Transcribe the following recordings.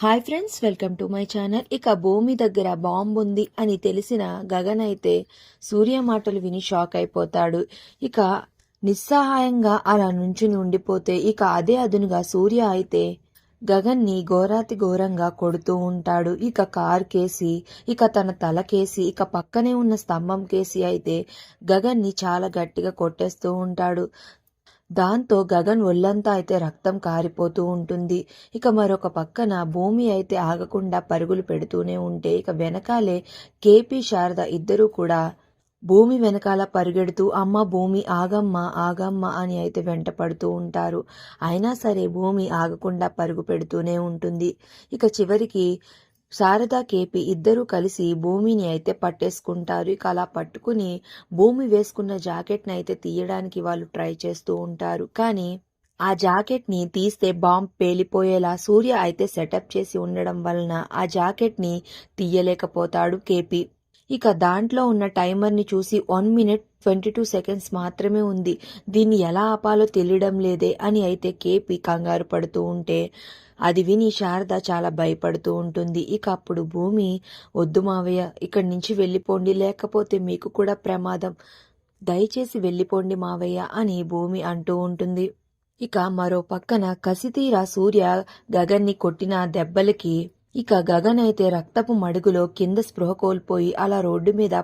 Hi friends welcome to my channel. ఇక భూమి దగ్గర బాంబు ఉంది అని తెలిసిన గగన్ అయితే సూర్య మాటలు విని షాక్ అయిపోతాడు. ఇక నిస్సహాయంగా అలా నుంచుని ఉండిపోతే ఇక అదే అదునుగా సూర్య అయితే గగన్ని ఘోరాతి ఘోరంగా కొడుతూ ఉంటాడు. ఇక కార్ కేసి ఇక తన తల కేసి ఇక పక్కనే ఉన్న స్తంభం కేసి అయితే గగన్ని చాలా గట్టిగా కొట్టేస్తూ ఉంటాడు. దాంతో గగన్ ఒళ్ళంతా అయితే రక్తం కారిపోతూ ఉంటుంది. ఇక మరొక పక్కన భూమి అయితే ఆగకుండా పరుగులు పెడుతూనే ఉంటే ఇక వెనకాలే కేపీ శారద ఇద్దరూ కూడా భూమి వెనకాల పరిగెడుతూ అమ్మ భూమి ఆగమ్మ ఆగమ్మ అని అయితే వెంట పడుతూ ఉంటారు. అయినా సరే భూమి ఆగకుండా పరుగు పెడుతూనే ఉంటుంది. ఇక చివరికి శారద కేపీ ఇద్దరూ కలిసి భూమిని అయితే పట్టేసుకుంటారు. ఇక అలా పట్టుకుని భూమి వేసుకున్న జాకెట్ని అయితే తీయడానికి వాళ్ళు ట్రై చేస్తూ ఉంటారు. కానీ ఆ జాకెట్ని తీస్తే బాంబ్ పేలిపోయేలా సూర్య అయితే సెటప్ చేసి ఉండడం వలన ఆ జాకెట్ని తీయలేకపోతాడు కేపీ. ఇక దాంట్లో ఉన్న టైమర్ని చూసి one minute twenty two seconds మాత్రమే ఉంది. దీన్ని ఎలా ఆపాలో తెలియడం లేదే అని అయితే కేపీ కంగారు పడుతూ ఉంటే అది విని శారద చాలా భయపడుతూ ఉంటుంది. ఇక అప్పుడు భూమి వద్దు మావయ్య ఇక్కడి నుంచి వెళ్ళిపోండి లేకపోతే మీకు కూడా ప్రమాదం. దయచేసి వెళ్ళిపోండి మావయ్య అని భూమి అంటూ ఉంటుంది. ఇక మరో పక్కన కసితీరా సూర్య గగన్ని కొట్టిన దెబ్బలకి ఇక గగన్ అయితే రక్తపు మడుగులో కింద స్పృహ కోల్పోయి అలా రోడ్డు మీద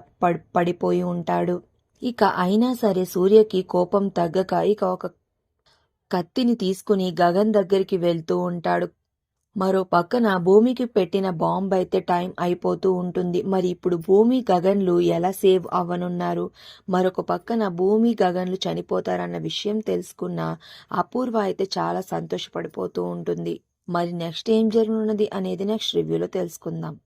పడిపోయి ఉంటాడు. ఇక అయినా సరే సూర్యకి కోపం తగ్గక ఇక ఒక కత్తిని తీసుకుని గగన్ దగ్గరికి వెళ్తూ ఉంటాడు. మరో పక్కన భూమికి పెట్టిన బాంబ్ అయితే టైం అయిపోతూ ఉంటుంది. మరి ఇప్పుడు భూమి గగన్లు ఎలా సేవ్ అవ్వనున్నారు? మరొక పక్కన భూమి గగన్లు చనిపోతారన్న విషయం తెలుసుకున్న అపూర్వ అయితే చాలా సంతోషపడిపోతూ ఉంటుంది. మరి నెక్స్ట్ ఏం జరగనున్నది అనేది నెక్స్ట్ రివ్యూలో తెలుసుకుందాం.